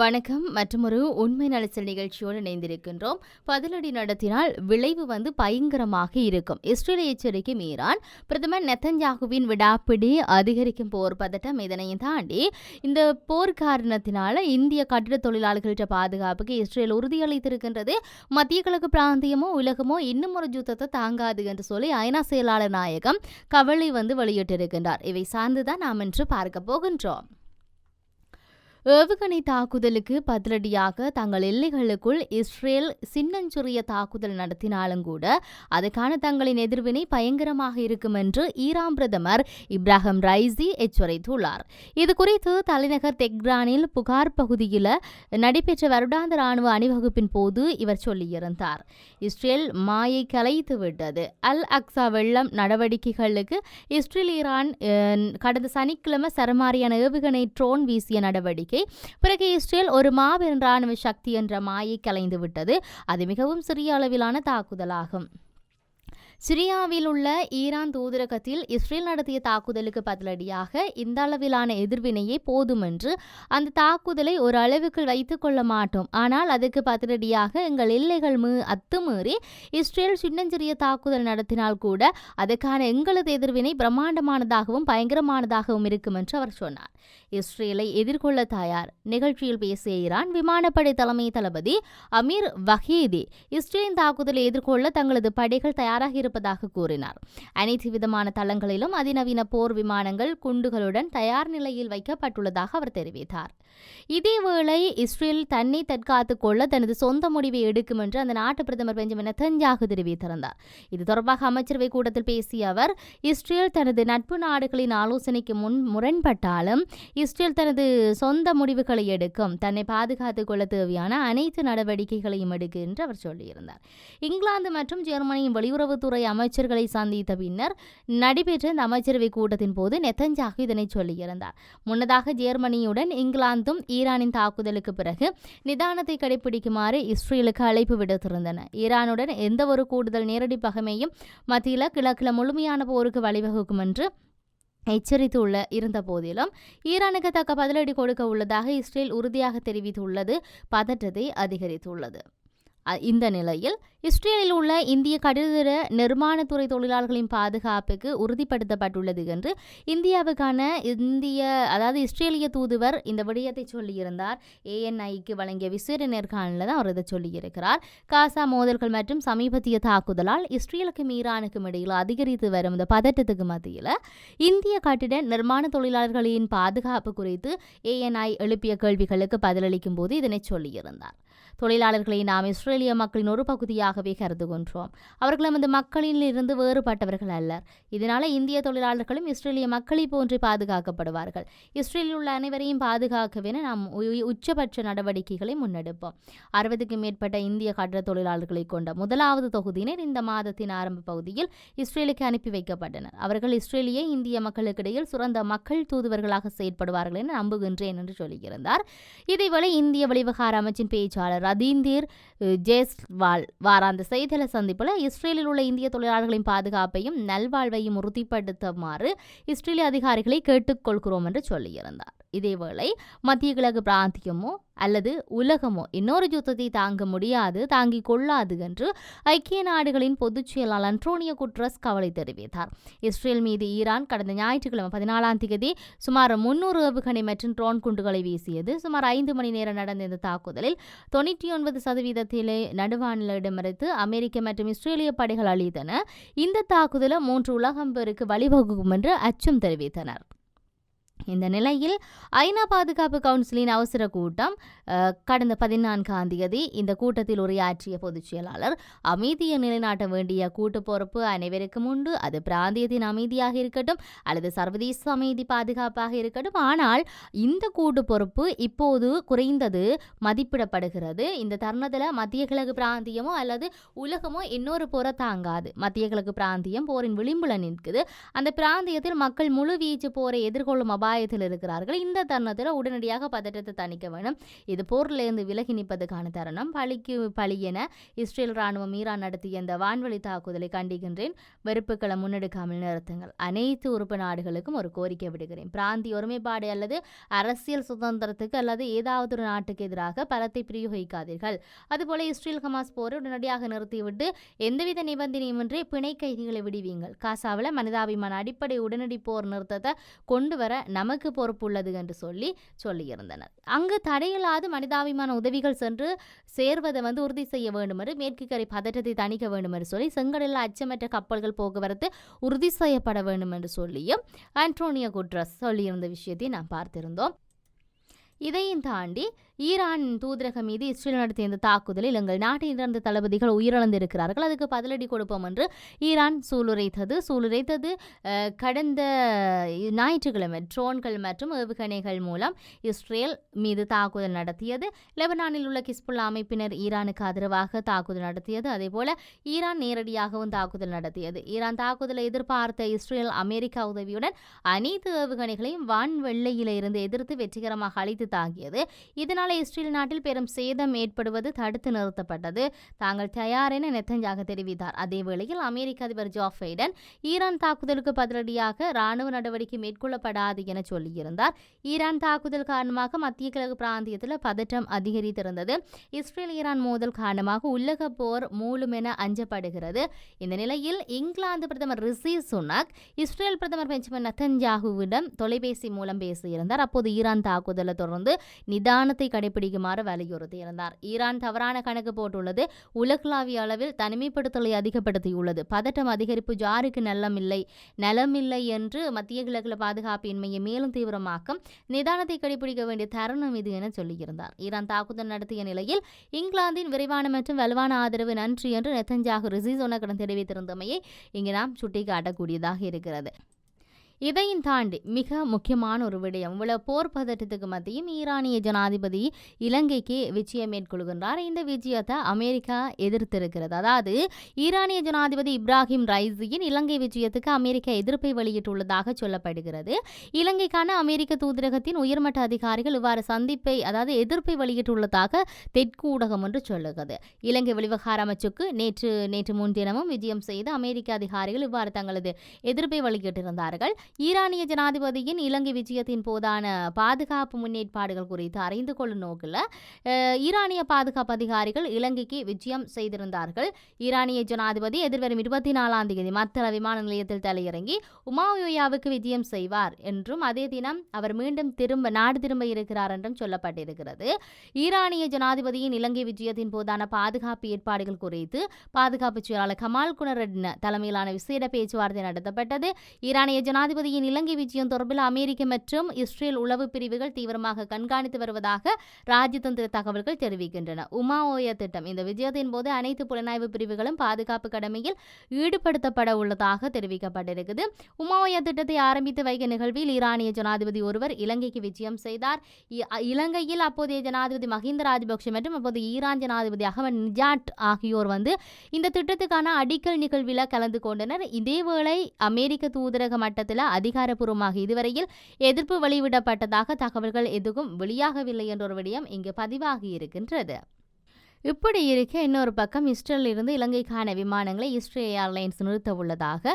வணக்கம் மற்றொரு உண்மை நலச்சல் நிகழ்ச்சியோடு இணைந்திருக்கின்றோம். பதிலடி நடத்தினால் விளைவு வந்து பயங்கரமாக இருக்கும். இஸ்ரேல் எச்சரிக்கை மீறான். பிரதமர் நெத்தன்யாகுவின் விடாப்பிடி அதிகரிக்கும் போர் பதட்டம் இதனையும் தாண்டி இந்த போர் காரணத்தினால இந்திய கட்டிட தொழிலாளர்கள பாதுகாப்புக்கு இஸ்ரேல் உறுதியளித்திருக்கின்றது. மத்திய கிழக்கு பிராந்தியமோ உலகமோ இன்னும் ஒரு யுத்தத்தை தாங்காது என்று சொல்லி ஐநா செயலாளர் நாயகம் கவலை வந்து வெளியிட்டிருக்கின்றார். இவை சார்ந்துதான் நாம் இன்று பார்க்க போகின்றோம். ஏவுகணை தாக்குதலுக்கு பதிலடியாக தங்கள் எல்லைகளுக்குள் இஸ்ரேல் சின்னஞ்சிறிய தாக்குதல் நடத்தினாலும் கூட அதுக்கான தங்களின் எதிர்வினை பயங்கரமாக இருக்கும் என்று ஈரான் பிரதமர் இப்ராஹிம் ரைசி எச்சரித்துள்ளார். இது குறித்து தலைநகர் தெக்ரானில் புகார் பகுதியில் நடைபெற்ற வருடாந்த ராணுவ அணிவகுப்பின் போது இவர் சொல்லியிருந்தார். இஸ்ரேல் மாயை கலைத்து விட்டது. அல் அக்சா வெள்ளம் நடவடிக்கைகளுக்கு இஸ்ரேல் ஈரான் கடந்த சனிக்கிழமை சரமாரியான ஏவுகணை ட்ரோன் வீசிய நடவடிக்கை நடவடிக்கை பிறகு இஸ்ரேல் ஒரு மாபெரும் ராணுவ சக்தி என்ற மாயை கலைந்து விட்டது. அது மிகவும் சிறிய அளவிலான தாக்குதலாகும். சிரியாவில் உள்ள ஈரான் தூதரகத்தில் இஸ்ரேல் நடத்திய தாக்குதலுக்கு பதிலடியாக இந்த அளவிலான எதிர்வினையே போதும் என்று அந்த தாக்குதலை ஒரு அளவுக்கு வைத்துக் கொள்ள மாட்டோம். ஆனால் அதுக்கு பதிலடியாக எங்கள் எல்லைகள் மீ அத்துமீறி இஸ்ரேல் சின்னஞ்சிறிய தாக்குதல் நடத்தினால் கூட அதுக்கான எங்களது எதிர்வினை பிரம்மாண்டமானதாகவும் பயங்கரமானதாகவும் இருக்கும் என்று அவர் சொன்னார். இஸ்ரேலை எதிர்கொள்ள தயார். நிகழ்ச்சியில் பேசிய ஈரான் விமானப்படை தலைமை தளபதி அமீர் வஹீதி இஸ்ரேலின் தாக்குதலை எதிர்கொள்ள தங்களது படைகள் தயாராக வைத்திருப்பதாக கூறினார். அனைத்து விதமான தளங்களிலும் அதிநவீன போர் விமானங்கள் குண்டுகளுடன் தயார் நிலையில் வைக்கப்பட்டுள்ளதாக அவர் தெரிவித்தார். இதேவேளை இஸ்ரேல் தன்னை தற்காத்துக் கொள்ள தனது சொந்த முடிவை எடுக்கும் என்று அந்த நாட்டு பிரதமர் பெஞ்சமின் நெத்தன்யாகு தெரிவித்திருந்தார். இது தொடர்பாக அமைச்சரவை கூட்டத்தில் பேசிய அவர் இஸ்ரேல் தனது நட்பு நாடுகளின் ஆலோசனைக்கு முன் முரண்பட்டாலும் இஸ்ரேல் தனது சொந்த முடிவுகளை எடுக்கும் தன்னை பாதுகாத்துக் கொள்ள தேவையான அனைத்து நடவடிக்கைகளையும் எடுக்கும் என்று அவர் சொல்லியிருந்தார். இங்கிலாந்து மற்றும் ஜெர்மனியின் வெளியுறவுத்துறை அமைச்சர்களை சந்தித்த பின்னர் நடைபெற்ற இந்த அமைச்சரவை கூட்டத்தின் போது நெத்தன்ஜாகு இதனை சொல்லியிருந்தார். முன்னதாக ஜெர்மனியுடன் இங்கிலாந்தும் ஈரானின் தாக்குதலுக்கு பிறகு நிதானத்தை கடைபிடிக்குமாறு இஸ்ரேலுக்கு அழைப்பு விடுத்திருந்தன. ஈரானுடன் எந்த ஒரு கூடுதல் நேரடி பகமையும் மத்தியில் கிழக்கில் முழுமையான போருக்கு வழிவகுக்கும் என்று எச்சரித்துள்ள இருந்த போதிலும் ஈரானுக்கு தக்க பதிலடி கொடுக்க உள்ளதாக இஸ்ரேல் உறுதியாக தெரிவித்துள்ளது பதற்றத்தை அதிகரித்துள்ளது. இந்த நிலையில் இஸ்ரேலில் உள்ள இந்திய கடிதர நிர்மாணத்துறை தொழிலாளர்களின் பாதுகாப்புக்கு உறுதிப்படுத்தப்பட்டுள்ளது என்று இந்தியாவுக்கான இந்திய அதாவது இஸ்ரேலிய தூதுவர் இந்த விடயத்தை சொல்லியிருந்தார். ஏஎன்ஐக்கு வழங்கிய விசேட நேர்காணலில் தான் அவர் இதை சொல்லியிருக்கிறார். காசா மோதல்கள் மற்றும் சமீபத்திய தாக்குதலால் இஸ்ரேலுக்கும் ஈரானுக்கும் இடையில் அதிகரித்து வரும் இந்த பதட்டத்துக்கு மத்தியில் இந்திய கட்டிட நிர்மாண தொழிலாளர்களின் பாதுகாப்பு குறித்து ஏஎன்ஐ எழுப்பிய கேள்விகளுக்கு பதிலளிக்கும் போது இதனை சொல்லியிருந்தார். தொழிலாளர்களை நாம் இஸ்ரேலிய மக்களின் ஒரு பகுதியாகவே கருதுகின்றோம். அவர்கள் நமது மக்களில் இருந்து வேறுபட்டவர்கள் அல்ல இதனால இந்திய தொழிலாளர்களும் இஸ்ரேலிய மக்களை போன்று பாதுகாக்கப்படுவார்கள். இஸ்ரேலில் உள்ள அனைவரையும் பாதுகாக்கவென நாம் உச்சபட்ச நடவடிக்கைகளை முன்னெடுப்போம். அறுபதுக்கும் மேற்பட்ட இந்திய கட்டட தொழிலாளர்களை கொண்ட முதலாவது தொகுதியினர் இந்த மாதத்தின் ஆரம்ப பகுதியில் இஸ்ரேலுக்கு அனுப்பி வைக்கப்பட்டனர். அவர்கள் இஸ்ரேலிய இந்திய மக்களுக்கிடையில் சுரந்த மக்கள் தூதுவர்களாக செயற்படுவார்கள் என நம்புகின்றேன் என்று சொல்லியிருந்தார். இதேவேளை இந்திய வெளிவகார அமைச்சின் பேச்சாளர் ரதீந்தீர் ஜேஸ்வால் வாராந்த செய்தியாள சந்திப்பில் இஸ்ரேலில் உள்ள இந்திய தொழிலாளர்களின் பாதுகாப்பையும் நல்வாழ்வையும் உறுதிப்படுத்துமாறு இஸ்ரேலிய அதிகாரிகளை கேட்டுக்கொள்கிறோம் என்று சொல்லியிருந்தார். இதேவேளை மத்திய கிழக்கு பிராந்தியமோ அல்லது உலகமோ இன்னொரு யுத்தத்தை தாங்க முடியாது தாங்கிக் கொள்ளாது என்று ஐக்கிய நாடுகளின் பொதுச் செயலாளர் அன்ட்ரோனியோ குட்ரஸ் கவலை தெரிவித்தார். இஸ்ரேல் மீது ஈரான் கடந்த ஞாயிற்றுக்கிழமை பதினாலாம் தேதி சுமார் முன்னூறு ஏவுகணை மற்றும் ட்ரோன் குண்டுகளை வீசியது. சுமார் ஐந்து மணி நேரம் நடந்த இந்த தாக்குதலில் தொண்ணூற்றி ஒன்பது சதவீதத்திலே நடுவானிலிடமிருந்து அமெரிக்க மற்றும் இஸ்ரேலிய படைகள் அளித்தன இந்த தாக்குதலை மூன்று உலகம் பேருக்கு வழிவகுக்கும் என்று அச்சம் தெரிவித்தனர். இந்த நிலையில் ஐநா பாதுகாப்பு கவுன்சிலின் அவசர கூட்டம் கடந்த பதினான்காம் தேதி இந்த கூட்டத்தில் உரையாற்றிய பொதுச் செயலாளர் அமைதியை நிலைநாட்ட வேண்டிய கூட்டு பொறுப்பு அனைவருக்கும் உண்டு. அது பிராந்தியத்தின் அமைதியாக இருக்கட்டும் அல்லது சர்வதேச அமைதி பாதுகாப்பாக இருக்கட்டும். ஆனால் இந்த கூட்டு பொறுப்பு இப்போது குறைந்தது மதிப்பிடப்படுகிறது. இந்த தருணத்தில் மத்திய கிழக்கு பிராந்தியமோ அல்லது உலகமோ இன்னொரு போரை தாங்காது. மத்திய கிழக்கு பிராந்தியம் போரின் விளிம்புல நிற்குது. அந்த பிராந்தியத்தில் மக்கள் முழு வீச்சு போரை எதிர்கொள்ளும் அபாய அபாயத்தில் இருக்கிறார்கள். இந்த தருணத்தில் உடனடியாக பதற்றத்தை தணிக்க வேண்டும் இது போரிலிருந்து விலகி நிற்பதற்கான தருணம். பழிக்கு பழி என இஸ்ரேல் ராணுவம் ஈரான் நடத்திய இந்த வான்வழி தாக்குதலை கண்டிக்கின்றேன். வெறுப்புகளை முன்னெடுக்காமல் நிறுத்துங்கள். அனைத்து உறுப்பு நாடுகளுக்கும் ஒரு கோரிக்கை விடுகிறேன் பிராந்திய ஒருமைப்பாடு அல்லது அரசியல் சுதந்திரத்துக்கு அல்லது ஏதாவது ஒரு நாட்டுக்கு எதிராக பலத்தை பிரயோகிக்காதீர்கள். அதுபோல இஸ்ரேல் ஹமாஸ் போரை உடனடியாக நிறுத்திவிட்டு எந்தவித நிபந்தனையுமின்றி பிணை கைதிகளை விடுவீங்கள். காசாவில் மனிதாபிமான அடிப்படை உடனடி போர் நிறுத்தத்தை கொண்டு வர நமக்கு பொறுப்பு உள்ளது என்று சொல்லி சொல்லியிருந்தனர். அங்கு தடையில்லாது மனிதாபிமான உதவிகள் சென்று சேர்வதை வந்து உறுதி செய்ய வேண்டும் என்று மேற்கு கரை பதற்றத்தை தணிக்க வேண்டும் என்று சொல்லி செங்கடலில் அச்சமற்ற கப்பல்கள் போக்குவரத்து உறுதி செய்யப்பட வேண்டும் என்று சொல்லியும் ஆண்டோனியோ குட்ரஸ் சொல்லியிருந்த விஷயத்தை நாம் பார்த்திருந்தோம். இதையும் தாண்டி ஈரான் தூதரகம் மீது இஸ்ரேல் நடத்திய இந்த தாக்குதலில் எங்கள் நாட்டை இறந்த தளபதிகள் உயிரிழந்திருக்கிறார்கள். அதுக்கு பதிலடி கொடுப்போம் என்று ஈரான் சூளுரைத்தது. சூளுரைத்தது கடந்த ஞாயிற்றுக்கிழமை ட்ரோன்கள் மற்றும் ஏவுகணைகள் மூலம் இஸ்ரேல் மீது தாக்குதல் நடத்தியது. லெபனானில் உள்ள கிஸ்புல்லா அமைப்பினர் ஈரானுக்கு ஆதரவாக தாக்குதல் நடத்தியது. அதேபோல ஈரான் நேரடியாகவும் தாக்குதல் நடத்தியது. ஈரான் தாக்குதலை எதிர்பார்த்த இஸ்ரேல் அமெரிக்கா உதவியுடன் அனைத்து ஏவுகணைகளையும் வான்வெள்ளையில இருந்து எதிர்த்து வெற்றிகரமாக அழித்து தாக்கியது இதனால் இஸ்ரேல் நாட்டில் பெரும் சேதம் ஏற்படுவது தடுத்து நிறுத்தப்பட்டது. தாங்கள் தயார் என நெத்தஞ்சாக தெரிவித்தார். அதே வேளையில் அமெரிக்க அதிபர் ஜோ பைடன் ஈரான் தாக்குதலுக்கு பதிலடியாக ராணுவ நடவடிக்கை மேற்கொள்ளப்படாது என சொல்லியிருந்தார். ஈரான் தாக்குதல் காரணமாக மத்திய கிழக்கு பிராந்தியத்தில் பதற்றம் அதிகரித்திருந்தது. இஸ்ரேல் ஈரான் மோதல் காரணமாக உலக போர் மூலம் என அஞ்சப்படுகிறது. இந்த நிலையில் இங்கிலாந்து பிரதமர் ரிஷி சுனாக் இஸ்ரேல் பிரதமர் பெஞ்சமின் நத்தன்ஜாகுவிடம் தொலைபேசி மூலம் பேசியிருந்தார். அப்போது ஈரான் தாக்குதலை தொடர்ந்து நிதானத்தை கடைபிடிக்குமாறு வலியுறுத்தியிருந்தார். ஈரான் தவறான கணக்கு போட்டுள்ளது. உலகளாவிய அளவில் தனிமைப்படுத்தலை அதிகப்படுத்தியுள்ளது. பதட்டம் அதிகரிப்பு ஜாருக்கு நல்லமில்லை. நலமில்லை என்று மத்திய கிழக்கில் பாதுகாப்பின்மையை மேலும் தீவிரமாக்கும் நிதானத்தை கடைபிடிக்க வேண்டிய தருணம் இது என சொல்லியிருந்தார். ஈரான் தாக்குதல் நடத்திய நிலையில் இங்கிலாந்தின் விரைவான மற்றும் வலுவான ஆதரவு நன்றி என்று நெத்தஞ்சாகு ரிசிசோனக்கிடம் தெரிவித்திருந்தமையை இங்கு நாம் சுட்டிக்காட்டக்கூடியதாக இருக்கிறது. இதையும் தாண்டி மிக முக்கியமான ஒரு விடயம் இவ்வளவு போர் பதட்டத்துக்கு மத்தியும் ஈரானிய ஜனாதிபதி இலங்கைக்கு விஜயம் மேற்கொள்கின்றார். இந்த விஜயத்தை அமெரிக்கா எதிர்த்திருக்கிறது. அதாவது ஈரானிய ஜனாதிபதி இப்ராஹிம் ரைசியின் இலங்கை விஜயத்துக்கு அமெரிக்கா எதிர்ப்பை வெளியிட்டுள்ளதாக சொல்லப்படுகிறது. இலங்கைக்கான அமெரிக்க தூதரகத்தின் உயர்மட்ட அதிகாரிகள் இவ்வாறு சந்திப்பை அதாவது எதிர்ப்பை வெளியிட்டுள்ளதாக தெற்கு ஊடகம் ஒன்று சொல்லுகிறது. இலங்கை வெளிவகார அமைச்சுக்கு நேற்று நேற்று முன்தினமும் விஜயம் செய்த அமெரிக்க அதிகாரிகள் இவ்வாறு தங்களது எதிர்ப்பை வெளியிட்டிருந்தார்கள். ஈரானிய ஜனாதிபதியின் இலங்கை விஜயத்தின் போதான பாதுகாப்பு முன்னேற்பாடுகள் குறித்து அறிந்து கொள்ளும் நோக்கில் ஈரானிய பாதுகாப்பு அதிகாரிகள் இலங்கைக்கு விஜயம் செய்திருந்தார்கள். ஈரானிய ஜனாதிபதி எதிர்வரும் இருபத்தி நாலாம் தேதி மத்தள விமான நிலையத்தில் தலையிறங்கி உமாயோயாவுக்கு விஜயம் செய்வார் என்றும் அதே தினம் அவர் மீண்டும் திரும்ப நாடு திரும்ப இருக்கிறார் என்றும் சொல்லப்பட்டிருக்கிறது. ஈரானிய ஜனாதிபதியின் இலங்கை விஜயத்தின் போதான பாதுகாப்பு ஏற்பாடுகள் குறித்து பாதுகாப்பு செயலாளர் கமால் குணரட்ன தலைமையிலான விசேட பேச்சுவார்த்தை நடத்தப்பட்டது. ஈரானிய ஜனாதிபதி ஜனாதிபதியின் இலங்கை விஜயம் தொடர்பில் அமெரிக்க மற்றும் இஸ்ரேல் உளவு பிரிவுகள் தீவிரமாக கண்காணித்து வருவதாக ராஜதந்திர தகவல்கள் தெரிவிக்கின்றன. உமா ஓய திட்டம் இந்த விஜயத்தின் போது அனைத்து புலனாய்வு பிரிவுகளும் பாதுகாப்பு கடமையில் ஈடுபடுத்தப்பட உள்ளதாக தெரிவிக்கப்பட்டிருக்குது. உமா ஓய திட்டத்தை ஆரம்பித்து வைக்க நிகழ்வில் ஈரானிய ஜனாதிபதி ஒருவர் இலங்கைக்கு விஜயம் செய்தார். இ- இலங்கையில் அப்போதைய ஜனாதிபதி மஹிந்த ராஜபக்ஷ மற்றும் அப்போது ஈரான் ஜனாதிபதி அகமது நிஜாட் ஆகியோர் வந்து இந்த திட்டத்துக்கான அடிக்கல் நிகழ்வில் கலந்து கொண்டனர். இதேவேளை அமெரிக்க தூதரக மட்டத்தில் அதிகாரப்பூர்வமாக இதுவரையில் எதிர்ப்பு வெளியிடப்பட்டதாக தகவல்கள் எதுவும் வெளியாகவில்லை என்ற ஒரு விடயம் இங்கு பதிவாகி இருக்கின்றது. இப்படி இருக்க இன்னொரு பக்கம் இஸ்ரேலில் இருந்து இலங்கைக்கான விமானங்களை இஸ்ரேல் ஏர்லைன்ஸ் நிறுத்த உள்ளதாக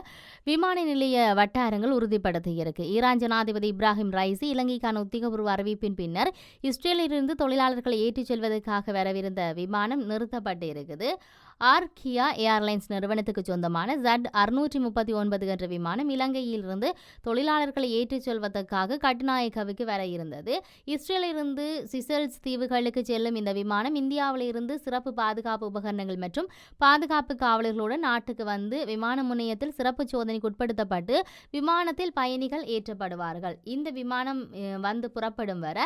விமான நிலைய வட்டாரங்கள் உறுதிப்படுத்தியிருக்கு. ஈரான் ஜனாதிபதி இப்ராஹிம் ரைசி இலங்கைக்கான உத்தியோகபூர்வ அறிவிப்பின் பின்னர் இஸ்ரேலிலிருந்து தொழிலாளர்களை ஏற்றிச் செல்வதற்காக வரவிருந்த விமானம் நிறுத்தப்பட்டு இருக்குது ஆர்கியா ஏர்லைன்ஸ் நிறுவனத்துக்கு சொந்தமான ஜட் அறுநூற்றி முப்பத்தி ஒன்பது என்ற விமானம் இலங்கையிலிருந்து தொழிலாளர்களை ஏற்றிச் செல்வதற்காக கட்டுநாயக்கவுக்கு வர இருந்தது. இஸ்ரேலிலிருந்து சிசல்ஸ் தீவுகளுக்கு செல்லும் இந்த விமானம் இந்தியாவிலிருந்து சிறப்பு பாதுகாப்பு உபகரணங்கள் மற்றும் பாதுகாப்பு காவலர்களுடன் நாட்டுக்கு வந்து விமான முனையத்தில் சிறப்பு சோதனைக்கு உட்படுத்தப்பட்டு விமானத்தில் பயணிகள் ஏற்றப்படுவார்கள். இந்த விமானம் வந்து புறப்படும் வர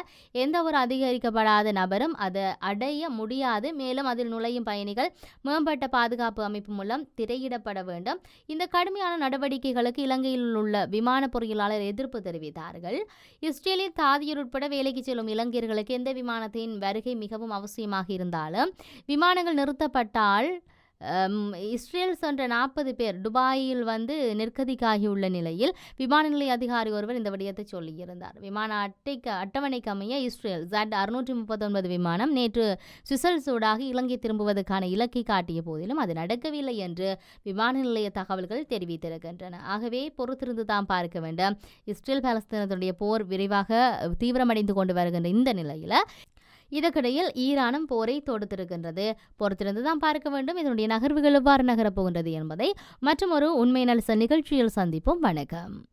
எந்த ஒரு அதிகரிக்கப்படாத நபரும் அதை அடைய முடியாது. மேலும் அதில் நுழையும் பயணிகள் மேம்பட்ட பாதுகாப்பு அமைப்பு மூலம் திரையிடப்பட வேண்டும். இந்த கடுமையான நடவடிக்கைகளுக்கு இலங்கையில் உள்ள விமான பொறியியலாளர் எதிர்ப்பு தெரிவித்தார்கள். இஸ்ரேலில் தாதியர் உட்பட வேலைக்கு செல்லும் இலங்கையர்களுக்கு எந்த விமானத்தின் வருகை மிகவும் அவசியமாக இருந்தாலும் விமானங்கள் நிறுத்தப்பட்டால் இஸ்ரேல் சென்ற நாற்பது பேர் துபாயில் வந்து நிர்கதிக்காகியுள்ள நிலையில் விமான நிலைய அதிகாரி ஒருவர் இந்த விடயத்தை சொல்லியிருந்தார். விமான அட்டைக்கு அட்டவணைக்கு அமைய இஸ்ரேல் ஜட் அறுநூற்றி முப்பத்தொன்பது விமானம் நேற்று சுசல் சூடாக இலங்கை திரும்புவதற்கான இலக்கை காட்டிய போதிலும் அது நடக்கவில்லை என்று விமான நிலைய தகவல்கள் தெரிவித்திருக்கின்றன. ஆகவே பொறுத்திருந்து தான் பார்க்க வேண்டும் இஸ்ரேல் பாலஸ்தீனத்துடைய போர் விரைவாக தீவிரமடைந்து கொண்டு வருகின்ற இந்த நிலையில் இதற்கிடையில் ஈரானும் போரை தொடுத்திருக்கின்றது. பொறுத்திருந்து தான் பார்க்க வேண்டும். இதனுடைய நகர்வுகள் எவ்வாறு நகரப் போகின்றது என்பதை மற்றும் ஒரு உண்மை நலச நிகழ்ச்சியில் சந்திப்போம். வணக்கம்.